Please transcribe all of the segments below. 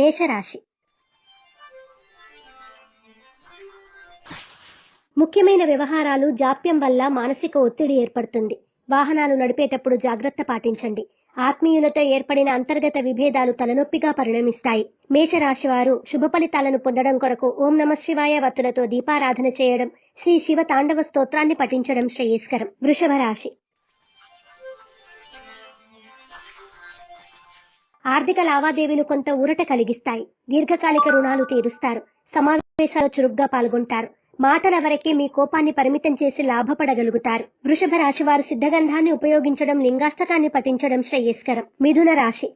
మేషరాశి. ముఖ్యమైన వ్యవహారాలు జాప్యం వల్ల మానసిక ఒత్తిడి ఏర్పడుతుంది. వాహనాలు నడిపేటప్పుడు జాగ్రత్త పాటించండి. ఆత్మీయులతో ఏర్పడిన అంతర్గత విభేదాలు తలనొప్పిగా పరిణమిస్తాయి. మేషరాశి వారు శుభ ఫలితాలను పొందడం కొరకు ఓం నమ శివాయ వత్తులతో దీపారాధన చేయడం శ్రీ శివ తాండవ స్తోత్రాన్ని పఠించడం శ్రేయస్కరం. వృషభ రాశి ఆర్థిక లావాదేవీలు కొంత ఊరట కలిగిస్తాయి. దీర్ఘకాలిక రుణాలు తీరుస్తారు. సమావేశాలు చురుగ్గా పాల్గొంటారు. మాటల వరకే మీ కోపాన్ని పరిమితం చేసి లాభపడగలుగుతారు. వృషభ రాశి వారు సిద్ధగంధాన్ని ఉపయోగించడం లింగాష్టకాన్ని పఠించడం శ్రేయస్కరం. మిథున రాశి.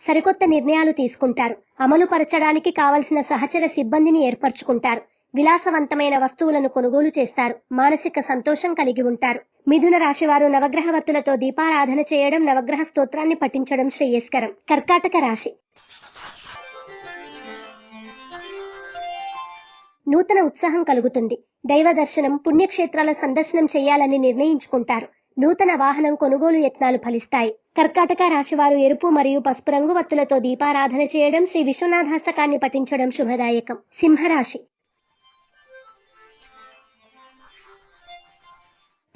సరికొత్త నిర్ణయాలు తీసుకుంటారు. అమలు పరచడానికి కావలసిన సహచర సిబ్బందిని ఏర్పరచుకుంటారు. విలాసవంతమైన వస్తువులను కొనుగోలు చేస్తారు. మానసిక సంతోషం కలిగి ఉంటారు. మిథున రాశివారు నవగ్రహ వత్తులతో దీపారాధన చేయడం నవగ్రహ స్తోత్రాన్ని పఠించడం శ్రేయస్కరం. కర్కాటక రాశి. నూతన ఉత్సాహం కలుగుతుంది. దైవ దర్శనం పుణ్యక్షేత్రాల సందర్శనం చేయాలని నిర్ణయించుకుంటారు. నూతన వాహనం కొనుగోలు యత్నాలు ఫలిస్తాయి. కర్కాటక రాశివారు ఎరుపు మరియు పసుపు రంగు వత్తులతో దీపారాధన చేయడం శ్రీ విశ్వనాథాష్టకాన్ని పఠించడం శుభదాయకం. సింహరాశి.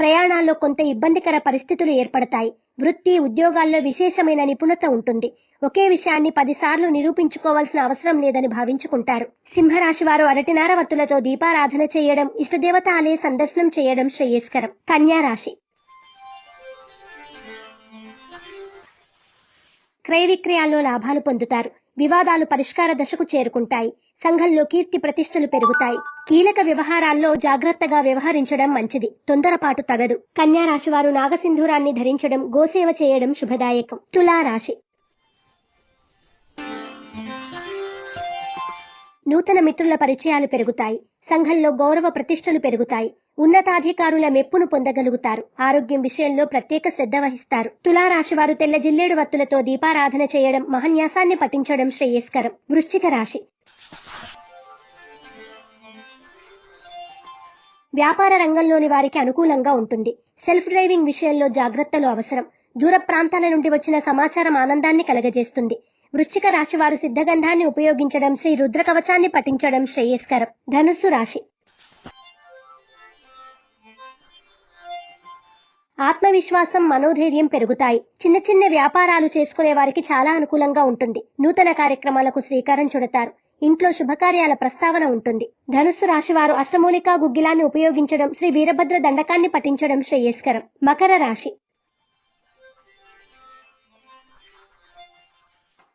ప్రయాణాల్లో కొంత ఇబ్బందికర పరిస్థితులు ఏర్పడతాయి. వృత్తి ఉద్యోగాల్లో విశేషమైన నిపుణత ఉంటుంది. ఒకే విషయాన్ని పదిసార్లు నిరూపించుకోవాల్సిన అవసరం లేదని భావించుకుంటారు. సింహరాశి వారు అరటినార వత్తులతో దీపారాధన చేయడం ఇష్టదేవత ఆలయ సందర్శనం చేయడం శ్రేయస్కరం. కన్యా రాశి క్రయ విక్రయాల్లో లాభాలు పొందుతారు. వివాదాలు పరిష్కార దశకు చేరుకుంటాయి. సంఘంలో కీర్తి ప్రతిష్టలు పెరుగుతాయి. కీలక వ్యవహారాల్లో జాగ్రత్తగా వ్యవహరించడం మంచిది. తొందరపాటు తగదు. కన్యా నాగసింధూరాన్ని ధరించడం గోసేవ చేయడం శుభదాయకం. తులా రాశి నూతన మిత్రుల పరిచయాలు పెరుగుతాయి. సంఘంలో గౌరవ ప్రతిష్టలు పెరుగుతాయి. ఉన్నతాధికారుల మెప్పును పొందగలుగుతారు. ఆరోగ్యం విషయంలో ప్రత్యేక శ్రద్ధ వహిస్తారు. తులారాశివారు తెల్ల జిల్లేడు వత్తులతో దీపారాధన చేయడం మహన్యాసాన్ని పఠించడం శ్రేయస్కరం. వృశ్చిక రాశి. వ్యాపార రంగంలోని వారికి అనుకూలంగా ఉంటుంది. సెల్ఫ్ డ్రైవింగ్ విషయంలో జాగ్రత్తలు అవసరం. దూర ప్రాంతాల నుండి వచ్చిన సమాచారం ఆనందాన్ని కలగజేస్తుంది. వృశ్చిక రాశి వారు సిద్ధగంధాన్ని ఉపయోగించడం శ్రీ రుద్ర కవచాన్ని పఠించడం శ్రేయస్కరం. ధనుస్సు రాశి. ఆత్మవిశ్వాసం మనోధైర్యం పెరుగుతాయి. చిన్న చిన్న వ్యాపారాలు చేసుకునే వారికి చాలా అనుకూలంగా ఉంటుంది. నూతన కార్యక్రమాలకు శ్రీకారం చుడతారు. ఇంట్లో శుభకార్యాల ప్రస్తావన ఉంటుంది. ధనుస్సు రాశి వారు అష్టమూలికా గుగ్గిలాన్ని ఉపయోగించడం శ్రీ వీరభద్ర దండకాన్ని పఠించడం శ్రేయస్కరం. మకర రాశి.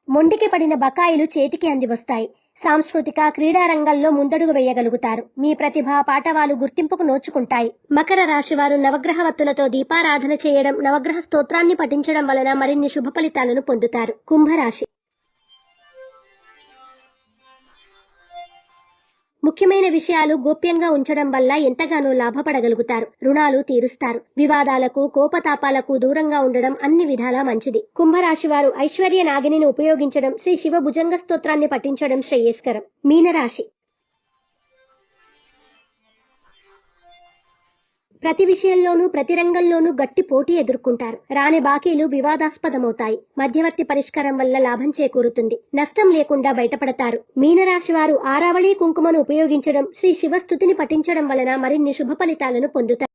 మొండికి పడిన బకాయిలు చేతికి అంది వస్తాయి. సాంస్కృతిక క్రీడా రంగంలో ముందడుగు వేయగలుగుతారు. మీ ప్రతిభ పాఠవాలు గుర్తింపుకు నోచుకుంటాయి. మకర రాశి వారు నవగ్రహ వత్తులతో దీపారాధన చేయడం నవగ్రహ స్తోత్రాన్ని పఠించడం వలన మరిన్ని శుభ ఫలితాలను పొందుతారు. కుంభరాశి ముఖ్యమైన విషయాలు గోప్యంగా ఉంచడం వల్ల ఎంతగానో లాభపడగలుగుతారు. రుణాలు తీరుస్తారు. వివాదాలకు కోపతాపాలకు దూరంగా ఉండడం అన్ని విధాలా మంచిది. కుంభరాశి వారు ఐశ్వర్య నాగిని ఉపయోగించడం శ్రీ శివ భుజంగ స్తోత్రాన్ని పఠించడం శ్రేయస్కరం. మీనరాశి ప్రతి విషయంలోనూ ప్రతి రంగంలోనూ గట్టి పోటీ ఎదుర్కొంటారు. రాని బాకీలు వివాదాస్పదమవుతాయి. మధ్యవర్తి పరిష్కారం వల్ల లాభం చేకూరుతుంది. నష్టం లేకుండా బయటపడతారు. మీనరాశి వారు ఆరావళి కుంకుమను ఉపయోగించడం శ్రీ శివస్థుతిని పఠించడం వలన మరిన్ని శుభ ఫలితాలను పొందుతారు.